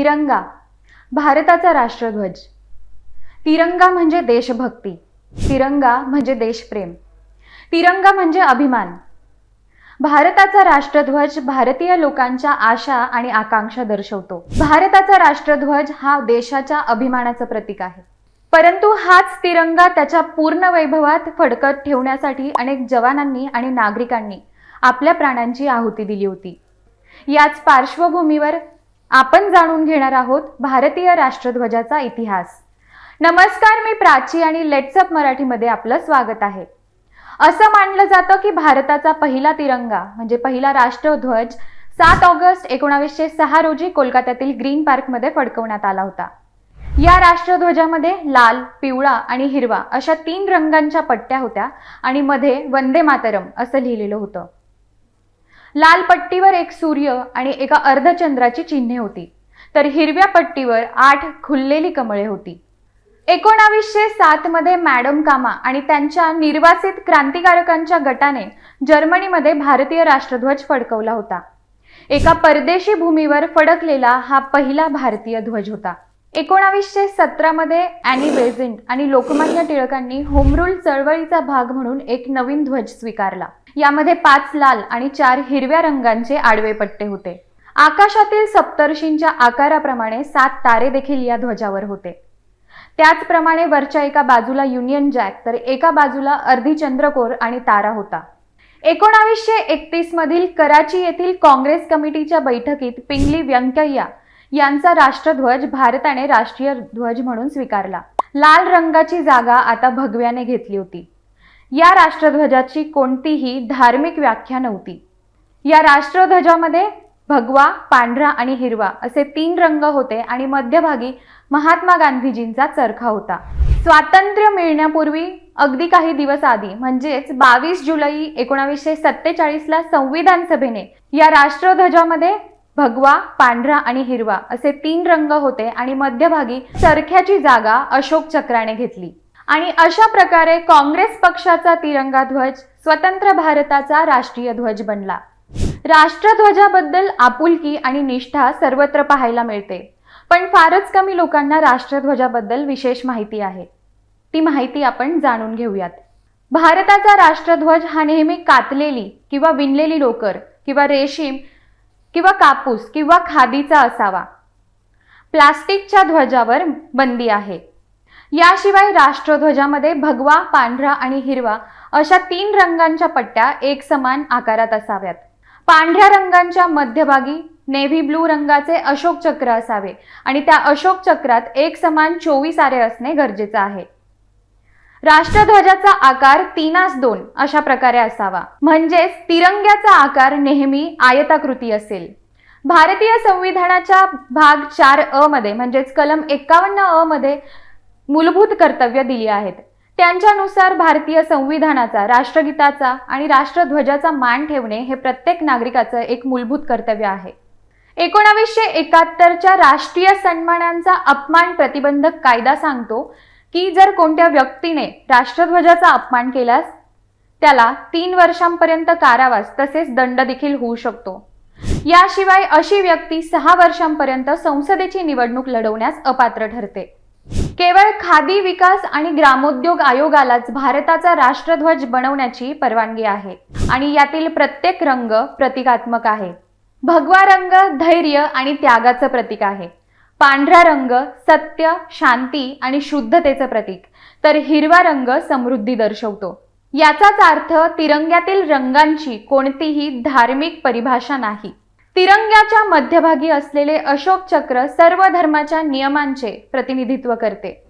तिरंगा भारताचा राष्ट्रध्वज. तिरंगा म्हणजे देशभक्ती. तिरंगा म्हणजे देशप्रेम. तिरंगा म्हणजे अभिमान. भारताचा राष्ट्रध्वज भारतीय लोकांच्या आशा आणि आकांक्षा दर्शवतो. भारताचा राष्ट्रध्वज हा देशाच्या अभिमानाचं प्रतीक आहे. परंतु हाच तिरंगा त्याच्या पूर्ण वैभवात फडकत ठेवण्यासाठी अनेक जवानांनी आणि नागरिकांनी आपल्या प्राणांची आहुती दिली होती. याच पार्श्वभूमीवर आपण जाणून घेणार आहोत भारतीय राष्ट्रध्वजाचा इतिहास. नमस्कार मी प्राची आणि लेट्सअप मराठीमध्ये आपलं स्वागत आहे. असं मानलं जातं की भारताचा पहिला तिरंगा म्हणजे पहिला राष्ट्रध्वज सात ऑगस्ट एकोणावीसशे सहा रोजी कोलकात्यातील ग्रीन पार्कमध्ये फडकवण्यात आला होता. या राष्ट्रध्वजामध्ये लाल पिवळा आणि हिरवा अशा तीन रंगांच्या पट्ट्या होत्या आणि मध्ये वंदे मातरम असं लिहिलेलं होतं. लाल पट्टीवर एक सूर्य आणि एका अर्धचंद्राची चिन्हे होती. तर हिरव्या पट्टीवर आठ खुललेली कमळे होती. एकोणावीसशे सात मध्ये मॅडम कामा आणि त्यांच्या निर्वासित क्रांतिकारकांच्या गटाने जर्मनीमध्ये भारतीय राष्ट्रध्वज फडकवला होता. एका परदेशी भूमीवर फडकलेला हा पहिला भारतीय ध्वज होता. एकोणावीसशे सतरामध्ये अॅनी बेझेंट आणि लोकमान्य टिळकांनी होमरूल चळवळीचा भाग म्हणून एक नवीन ध्वज स्वीकारला. यामध्ये पाच लाल आणि चार हिरव्या रंगांचे आडवे पट्टे होते. आकाशातील सप्तर्षींच्या आकाराप्रमाणे सात तारे देखील या ध्वजावर होते. त्याचप्रमाणे वरच्या एका बाजूला युनियन जॅक तर एका बाजूला अर्धी चंद्रकोर आणि तारा होता. एकोणावीसशे एकतीस मधील कराची येथील काँग्रेस कमिटीच्या बैठकीत पिंगली व्यंकय्या यांचा राष्ट्रध्वज भारताने राष्ट्रीय ध्वज म्हणून स्वीकारला. लाल रंगाची जागा आता भगव्याने घेतली होती. या राष्ट्रध्वजाची कोणतीही धार्मिक व्याख्या नव्हती. या राष्ट्रध्वजामध्ये भगवा पांढरा आणि हिरवा असे तीन रंग होते आणि मध्यभागी महात्मा गांधीजींचा चरखा होता. स्वातंत्र्य मिळण्यापूर्वी अगदी काही दिवस आधी म्हणजेच बावीस जुलै एकोणावीसशे सत्तेचाळीसला संविधान सभेने या राष्ट्रध्वजामध्ये भगवा पांढरा आणि हिरवा असे तीन रंग होते आणि मध्यभागी चरख्याची जागा अशोक चक्राने घेतली. आणि अशा प्रकारे काँग्रेस पक्षाचा तिरंगा ध्वज स्वतंत्र भारताचा राष्ट्रीय ध्वज बनला. राष्ट्रध्वजाबद्दल आपुलकी आणि निष्ठा सर्वत्र पाहायला मिळते. पण फारच कमी लोकांना राष्ट्रध्वजाबद्दल विशेष माहिती आहे. ती माहिती आपण जाणून घेऊयात. भारताचा राष्ट्रध्वज हा नेहमी कातलेली किंवा विणलेली लोकर किंवा रेशीम किंवा कापूस किंवा खादीचा असावा. प्लास्टिकच्या ध्वजावर बंदी आहे. याशिवाय राष्ट्रध्वजामध्ये भगवा पांढरा आणि हिरवा अशा तीन रंगांच्या पट्ट्या एक समान आकारात असाव्यात. पांढऱ्या रंगांच्या मध्यभागी नेव्ही ब्लू रंगाचे अशोक चक्र असावे आणि त्या अशोक चक्रात एक समान चोवीस आरे असणे गरजेचं आहे. राष्ट्रध्वजाचा आकार तीनास दोन अशा प्रकारे असावा. म्हणजेच तिरंग्याचा आकार नेहमी आयताकृती असेल. भारतीय संविधानाच्या भाग चार अ मध्ये म्हणजेच कलम एकावन्न अ मध्ये मूलभूत कर्तव्य दिली आहेत. त्यांच्यानुसार भारतीय संविधानाचा राष्ट्रगीताचा आणि राष्ट्रध्वजाचा मान ठेवणे हे प्रत्येक नागरिकाचं एक मूलभूत कर्तव्य आहे. एकोणावीसशे एकाहत्तरच्या राष्ट्रीय सन्मानांचा अपमान प्रतिबंधक कायदा सांगतो की जर कोणत्या व्यक्तीने राष्ट्रध्वजाचा अपमान केल्यास त्याला तीन वर्षांपर्यंत कारावास तसेच दंड देखील होऊ शकतो. याशिवाय अशी व्यक्ती सहा वर्षांपर्यंत संसदेची निवडणूक लढवण्यास अपात्र ठरते. केवळ खादी विकास आणि ग्रामोद्योग आयोगालाच भारताचा राष्ट्रध्वज बनवण्याची परवानगी आहे आणि यातील प्रत्येक रंग प्रतिकात्मक आहे. भगवा रंग धैर्य आणि त्यागाचं प्रतीक आहे. पांढरा रंग सत्य शांती आणि शुद्धतेचं प्रतीक. तर हिरवा रंग समृद्धी दर्शवतो. याचाच अर्थ तिरंग्यातील रंगांची कोणतीही धार्मिक परिभाषा नाही. तिरंग्याच्या मध्यभागी असलेले अशोक चक्र सर्व धर्माच्या नियमांचे प्रतिनिधित्व करते.